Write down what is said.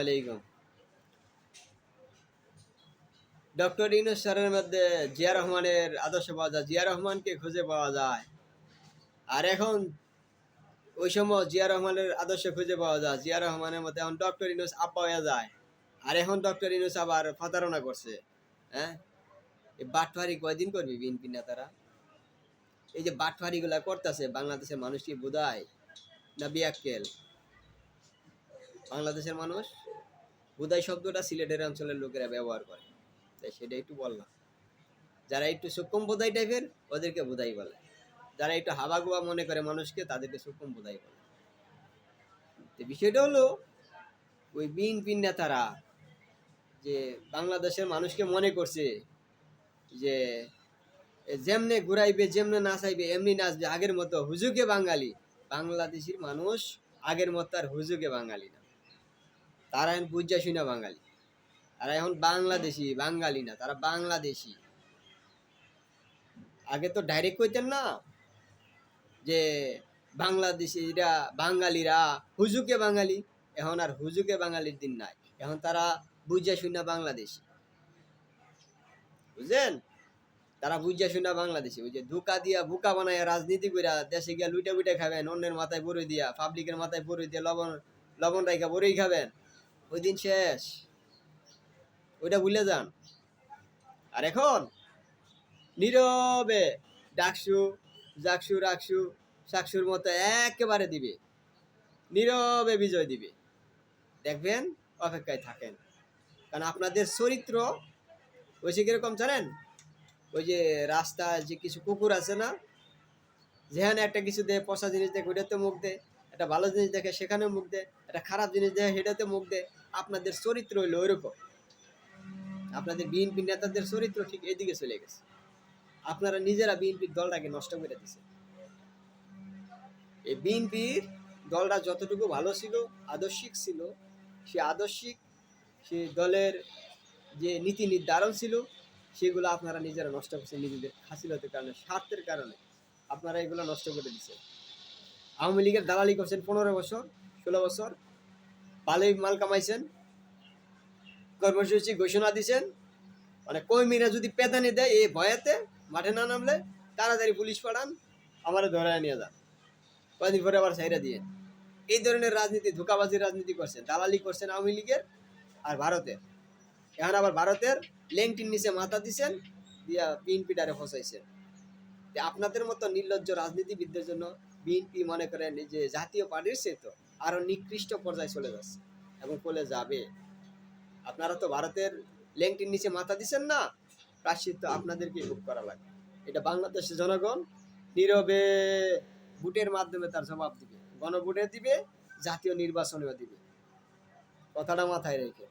আলাইকুম। ডক্টর স্যারের মধ্যে জিয়া রহমানের আদর্শ পাওয়া যায়, জিয়া রহমানকে খুঁজে পাওয়া যায়। আর এখন ওই সময় জিয়া রহমানের আদর্শ খুঁজে পাওয়া যায়, জিয়া রহমানের মধ্যে এখন ডক্টর হয়ে যায়। আর এখন ডক্টর আবার প্রতারণা করছে হ্যাঁ? এই বাটফারি কয়দিন করবি বিএনপি নেতারা? এই যে বাটফারিগুলা করতেছে, বাংলাদেশের মানুষ কি বোধায় না বিয়াক্কেল? বাংলাদেশের মানুষ বুদাই শব্দটা সিলেটের অঞ্চলের লোকেরা ব্যবহার করে। তাই সেটা একটু বললাম। যারা একটু সক্ষম বোধাই টাইপের ওদেরকে বোধাই বলে। যারা একটু হাবাগুয়া মনে করে মানুষকে, তাদেরকে সক্ষম বোধাই বলে। বিষয়টা হলো, ওই বিএনপি নেতারা যে বাংলাদেশের মানুষকে মনে করছে যে যেমনে ঘুরাইবে, যেমনে নাচাইবে, এমনি নাচবে, আগের মতো হুজুকে বাঙালি। বাংলাদেশের মানুষ আগের মতো আর হুজুকে বাঙালি না। তারা এখন বুঝা শুনা বাঙালি। তারা এখন বাংলাদেশি, বাঙালি না, তারা বাংলাদেশি। আগে তো ডাইরেক্ট কইতেন না যে বাংলাদেশিরা, বাঙালিরা হুজুকে বাঙালি, এখন আর হুজুকে বাঙালির দিন নাই। এখন তারা বুঝা শুনা বাংলাদেশি। বুঝলেন? তারা বুঝা শুনা বাংলাদেশি। ওই যে ধোকা দিয়া, বুকা বানায় রাজনীতি কইরা দেশে গিয়া লুইটা বুইটা খাবেন, অন্যের মাথায় বড়ই দিয়া পাবলিকের মাথায় বড়ই দিয়া লবণ লবণ রাইখা বড়ই খাবেন। ওই দিন শেষ। ওইটা ভুলে যান। আর এখন নীরবে ডাকসু জাকসু রাকসু শাকসুর মতো একেবারে দিবে। নীরবে বিজয় দিবে। দেখবেন অপেক্ষায় থাকেন। কারণ আপনাদের চরিত্র, ওই সে কীরকম জানেন? ওই যে রাস্তায় যে কিছু কুকুর আছে না? যেখানে একটা কিছু দেয়, পচা জিনিস দেখে ওইটাতে মুখ দেয়। একটা ভালো জিনিস দেখে সেখানেও মুখ দেয়। একটা খারাপ জিনিস দেখে সেটাতে মুখ দেয়। আপনাদের চরিত্র হইল ওইরকম। আপনাদের বিএনপি নেতাদের চরিত্র ঠিক এইদিকে চলে গেছে। আপনারা নিজেরা বিএনপির দলটাকে নষ্ট করে দিছে এই বিএনপির দলটা যতটুকু ভালো ছিল, আদর্শিক ছিল, সে আদর্শিক, সে দলের যে নীতি নির্ধারণ ছিল, সেগুলো আপনারা নিজেরা নষ্ট করছেন নিজেদের হাসিলতের কারণে, স্বার্থের কারণে। আপনারা এগুলো নষ্ট করে দিচ্ছেন আওয়ামী লীগের দালালি করছেন পনেরো বছর, ষোলো বছর ভালোই মাল কামাইছেন। কর্মসূচি ঘোষণা দিছেন। মানে কর্মীরা যদি পেদানি দেয় এই ভয়েতে মাঠে না নামলে তাড়াতাড়ি পুলিশ পাঠান, আমারে ধরায় নিয়ে যান। কয়েকদিন পরে আবার সাইরা দিয়ে। এই ধরনের রাজনীতি, ধোকাবাজি রাজনীতি করছেন, দালালি করছেন আওয়ামী লীগের আর ভারতের। এখন আবার ভারতের লেংটির নিচে মাথা দিছেন, দিয়া বিএনপিটারে ফসাইছেন। যে আপনাদের মতো নির্লজ্জ রাজনীতিবিদদের জন্য বিএনপি মনে করেন যে জাতীয় পার্টির সে তো আরও নিকৃষ্ট পর্যায়ে চলে যাচ্ছে এবং চলে যাবে। আপনারা তো ভারতের লেংটির নিচে মাথা দিচ্ছেন না প্রাশ্চিত্য আপনাদেরকে ভোগ করা লাগে এটা বাংলাদেশের জনগণ নীরবে ভোটের মাধ্যমে তার জবাব দিবে, গণভোটে দিবে, জাতীয় নির্বাচনেও দিবে। কথাটা মাথায় রেখে।